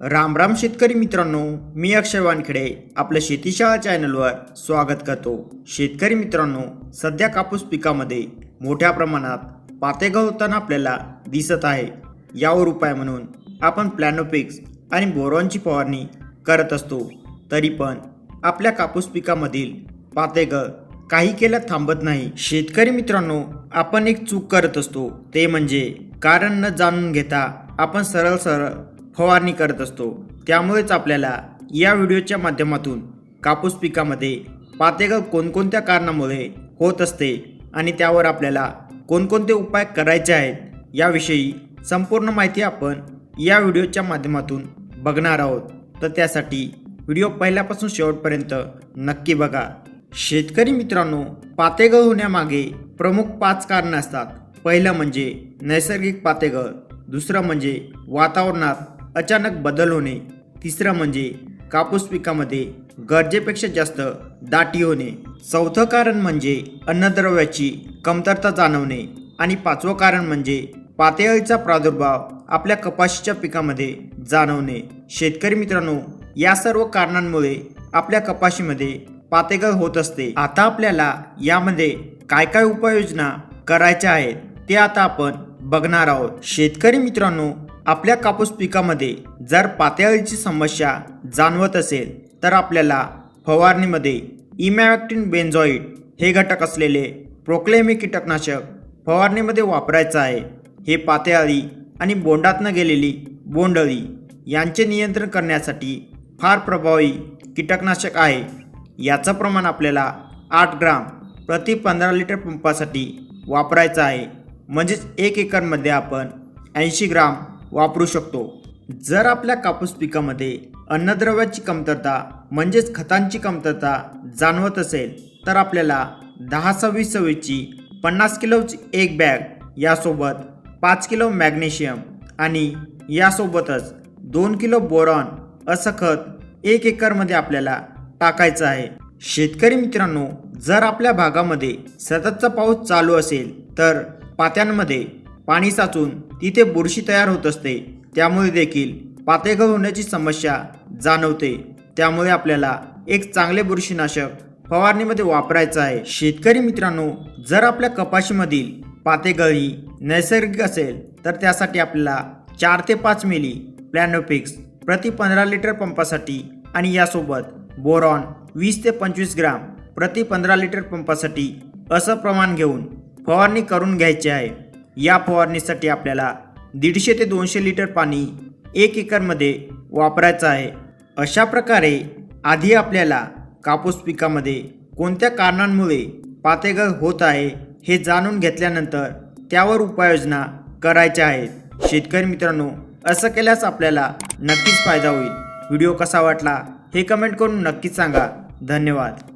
राम राम शेतकरी मित्रांनो मी अक्षय वानखेडे आपल्या शेतीशाळा चॅनलवर स्वागत करतो. शेतकरी मित्रांनो सध्या कापूस पिकामध्ये मोठ्या प्रमाणात पाते होताना आपल्याला दिसत आहे. यावर उपाय म्हणून आपण प्लॅनोपिक्स आणि बोरॉनची फवारणी करत असतो. तरी पण आपल्या कापूस पिकामधील पातेगळ काही केलं थांबत नाही. शेतकरी मित्रांनो आपण एक चूक करत असतो. ते म्हणजे कारण न जाणून घेता आपण सरळ सरळ फवारणी करत असतो. त्यामुळेच आपल्याला या व्हिडिओच्या माध्यमातून कापूस पिकामध्ये पातेगळ कोणकोणत्या कारणामुळे होत असते आणि त्यावर आपल्याला कोणकोणते उपाय करायचे आहेत याविषयी संपूर्ण माहिती आपण या व्हिडिओच्या माध्यमातून बघणार आहोत. तर त्यासाठी व्हिडिओ पहिल्यापासून शेवटपर्यंत नक्की बघा. शेतकरी मित्रांनो पातेगळ होण्यामागे प्रमुख पाच कारणं असतात. पहिलं म्हणजे नैसर्गिक पातेगळ दुसरं म्हणजे वातावरणात अचानक बदल होणे. तिसरं म्हणजे कापूस पिकामध्ये गरजेपेक्षा जास्त दाटी होणे. चौथं कारण म्हणजे अन्नद्रव्याची कमतरता जाणवणे. आणि पाचवं कारण म्हणजे पातळीचा प्रादुर्भाव आपल्या कपाशीच्या पिकामध्ये जाणवणे. शेतकरी मित्रांनो या सर्व कारणांमुळे आपल्या कपाशीमध्ये पातेगळ होत असते. आता आपल्याला यामध्ये काय काय उपाययोजना करायच्या आहेत ते आता आपण बघणार आहोत. शेतकरी मित्रांनो आपल्या कापूस पिकामध्ये जर पातळीची समस्या जाणवत असेल तर आपल्याला फवारणीमध्ये इमॅक्टिन बेन्झॉईड हे घटक असलेले प्रोक्लेमी कीटकनाशक फवारणीमध्ये वापरायचं आहे. हे पातळी आणि बोंडातनं गेलेली बोंडअळी यांचे नियंत्रण करण्यासाठी फार प्रभावी कीटकनाशक आहे. याचं प्रमाण आपल्याला आठ ग्राम प्रति पंधरा लिटर पंपासाठी वापरायचं आहे. म्हणजेच एक एकरमध्ये आपण ऐंशी ग्राम वापरू शकतो. जर आपल्या कापूस पिकामध्ये अन्नद्रव्याची कमतरता म्हणजेच खतांची कमतरता जाणवत असेल तर आपल्याला दहा सव्वीस सव्वीसची पन्नास किलोची एक बॅग यासोबत पाच किलो मॅग्नेशियम आणि यासोबतच दोन किलो बोरॉन असं खत एक एकरमध्ये आपल्याला टाकायचं आहे. शेतकरी मित्रांनो जर आपल्या भागामध्ये सततचा पाऊस चालू असेल तर पात्यांमध्ये पाणी साचून तिथे बुरशी तयार होत असते. त्यामुळे देखील पातेघर होण्याची समस्या जाणवते. त्यामुळे आपल्याला एक चांगले बुरशीनाशक फवारणीमध्ये वापरायचं आहे. शेतकरी मित्रांनो जर आपल्या कपाशीमधील पातेगळी नैसर्गिक असेल तर त्यासाठी आपल्याला चार ते पाच मिली प्लॅनोपिक्स प्रति पंधरा लिटर पंपासाठी आणि यासोबत बोरॉन वीस ते पंचवीस ग्राम प्रति पंधरा लिटर पंपासाठी असं प्रमाण घेऊन फवारणी करून घ्यायची आहे. या फवारणीसाठी आपल्याला दीडशे ते दोनशे लिटर पाणी एक एकरमध्ये वापरायचं आहे. अशा प्रकारे आधी आपल्याला कापूस पिकामध्ये कोणत्या कारणांमुळे पातेगळ होत आहे हे जाणून घेतल्यानंतर त्यावर उपाययोजना करायच्या आहेत. शेतकरी मित्रांनो असं केल्यास आपल्याला नक्कीच फायदा होईल. व्हिडिओ कसा वाटला हे कमेंट करून नक्कीच सांगा. धन्यवाद.